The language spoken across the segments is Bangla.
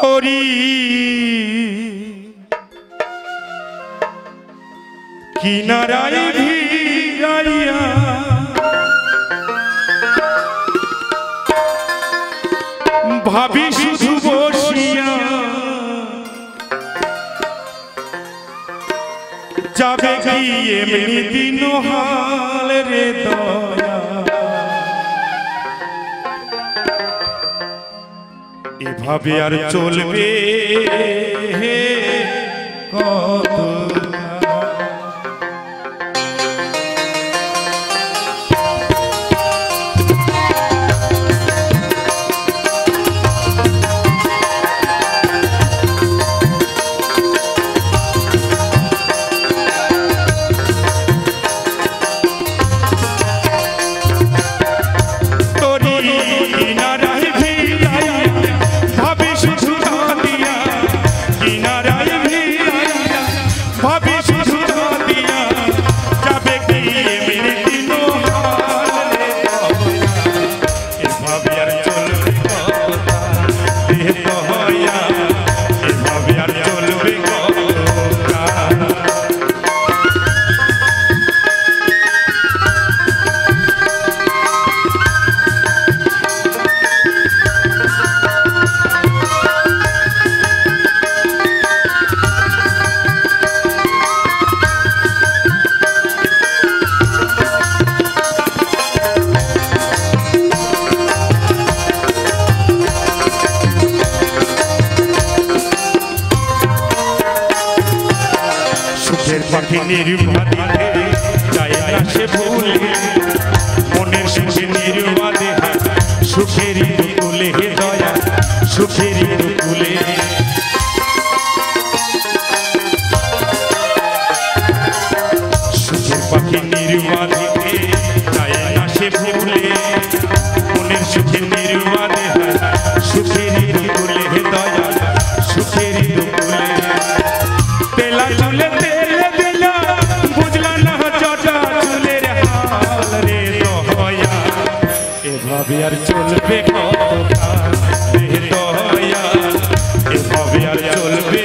ধরি। কিনারায় ভিড়াইয়া ভাবি শুধু বসিয়া যাবে কি এমনি দিন হাল রে দয়া? এভাবে আর চলবে কত সুখে নির্বাদে যায় না সে ভুলে মনের সুখে নির্বাদে সুখেরই দুকুলে হে দয়া সুখেরই দুকুলে সুখের পাখি নির্বাদ এভাবে আর চলবে এভাবে আর চলবে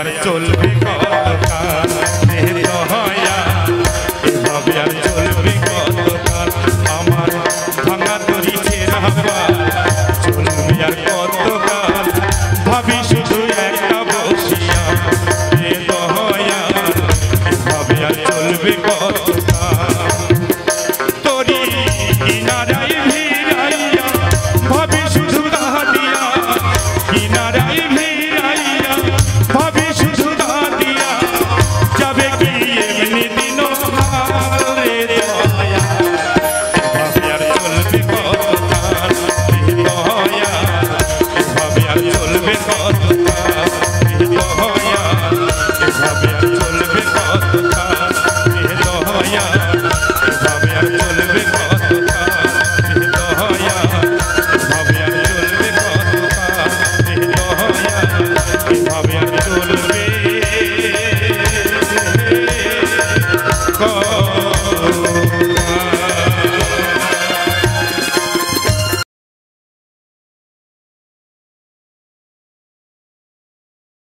আর চলবে